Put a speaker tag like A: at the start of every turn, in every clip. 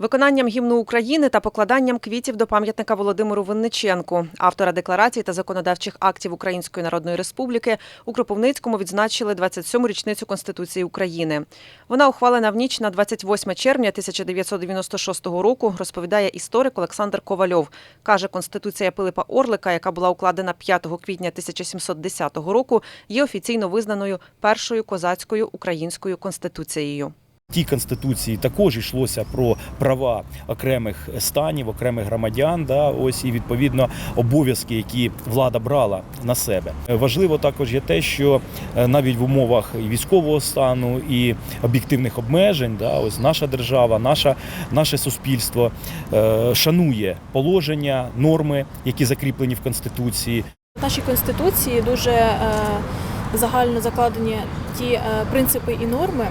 A: Виконанням гімну України та покладанням квітів до пам'ятника Володимиру Винниченку, автора декларацій та законодавчих актів Української Народної Республіки, у Кропивницькому відзначили 27-му річницю Конституції України. Вона ухвалена в ніч на 28 червня 1996 року, розповідає історик Олександр Ковальов. Каже, Конституція Пилипа Орлика, яка була укладена 5 квітня 1710 року, є офіційно визнаною першою козацькою українською конституцією.
B: Тій конституції також йшлося про права окремих станів, окремих громадян. Да, ось і відповідно обов'язки, які влада брала на себе. Важливо також є те, що е, навіть в умовах військового стану і об'єктивних обмежень, да, ось наша держава, наша, наше суспільство е, шанує положення, норми, які закріплені в конституції.
C: В нашій конституції дуже е, загально закладені ті е, принципи і норми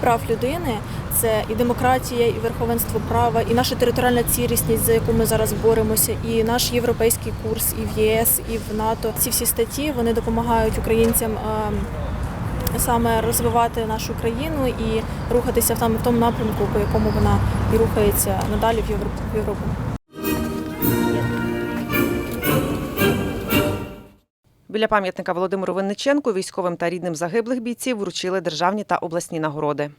C: прав людини. Це і демократія, і верховенство права, і наша територіальна цілісність, за яку ми зараз боремося, і наш європейський курс, і в ЄС, і в НАТО. Ці всі статті вони допомагають українцям саме розвивати нашу країну і рухатися в тому напрямку, по якому вона і рухається надалі. В Європу.
A: Біля пам'ятника Володимиру Винниченку військовим та рідним загиблих бійців вручили державні та обласні нагороди.